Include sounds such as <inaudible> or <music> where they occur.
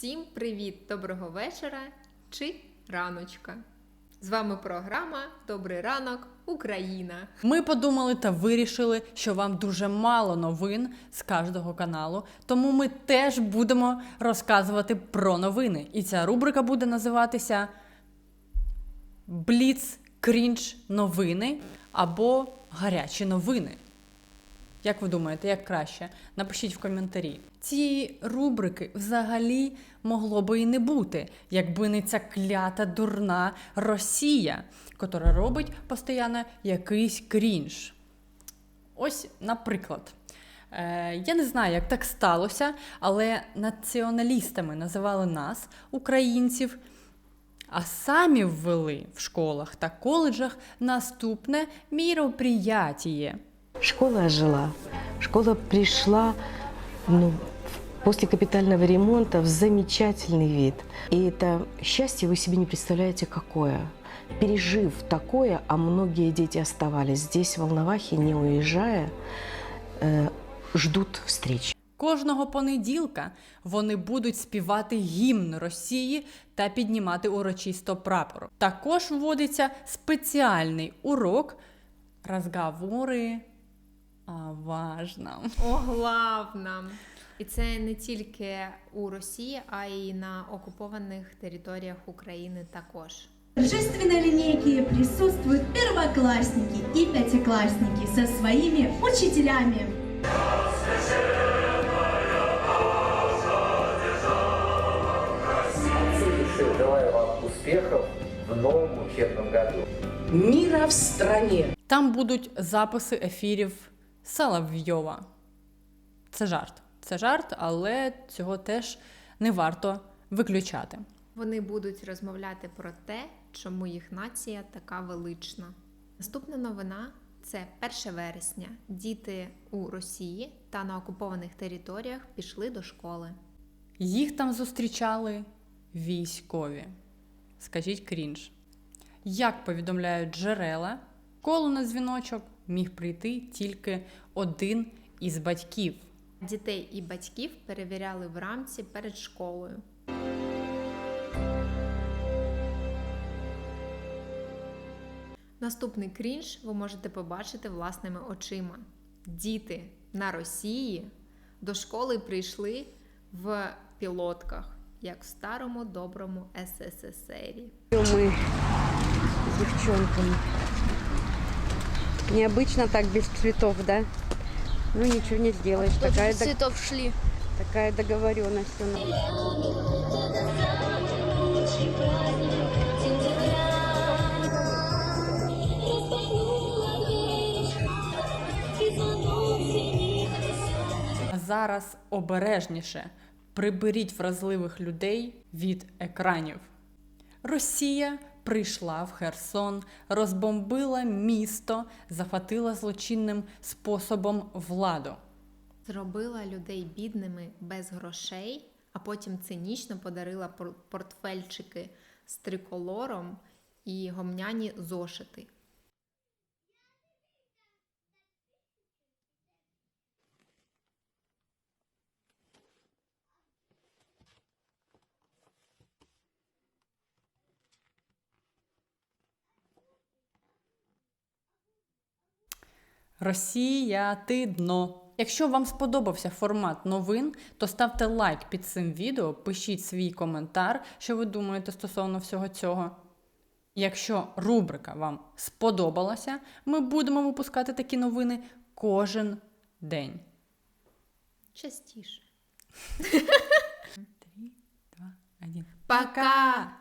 Всім привіт, доброго вечора чи раночка. З вами програма Добрий ранок, Україна. Ми подумали та вирішили, що вам дуже мало новин з кожного каналу, тому ми теж будемо розказувати про новини. І ця рубрика буде називатися Бліц Крінж новини або Гарячі новини. Як ви думаєте, як краще? Напишіть в коментарі. Цієї рубрики взагалі могло би і не бути, якби не ця клята дурна Росія, котра робить постійно якийсь крінж. Ось, наприклад, е, я не знаю, як так сталося, але націоналістами називали нас, українців, а самі ввели в школах та коледжах наступне міроприяття. Школа ожила. Школа пришла ну, после капитального ремонта в замечательный вид. И это счастье вы себе не представляете какое. Пережив такое, а многие дети оставались здесь, в Волновахе, не уезжая, э, ждут встречи. Кожного понеділка вони будуть співати гімн Росії та піднімати урочисто прапор. Також вводиться спеціальний урок розговори о важном. О, главна! І це не тільки у Росії, а й на окупованих територіях України також. В торжественной линейке присутствуют первоклассники и пятиклассники со своими учителями. Желаю вам успехов в новом учебном году. мира в стране. Там будуть записи ефірів Соловйова. Це жарт. Це жарт, але цього теж не варто виключати. Вони будуть розмовляти про те, чому їх нація така велична. Наступна новина це 1 вересня. Діти у Росії та на окупованих територіях пішли до школи. Їх там зустрічали військові. Скажіть крінж. Як повідомляють джерела, коло на дзвіночок міг прийти тільки один із батьків. Дітей і батьків перевіряли в рамці перед школою. Наступний крінж ви можете побачити власними очима. Діти на Росії до школи прийшли в пілотках, як в старому доброму СССРі. мы с девчонками. Необычно так без цветов, да? Ну ничего не сделаешь. Такая, дог- цветов шли. такая договоренность у нас. А зараз обережніше приберіть вразливих людей від екранів. Росія прийшла в Херсон, розбомбила місто, захватила злочинним способом владу. Зробила людей бідними без грошей, а потім цинічно подарила портфельчики з триколором і гомняні зошити. Росія, ти дно. Якщо вам сподобався формат новин, то ставте лайк під цим відео, пишіть свій коментар, що ви думаєте стосовно всього цього. Якщо рубрика вам сподобалася, ми будемо випускати такі новини кожен день. Частіше. <laughs> Три, два, один. Пока!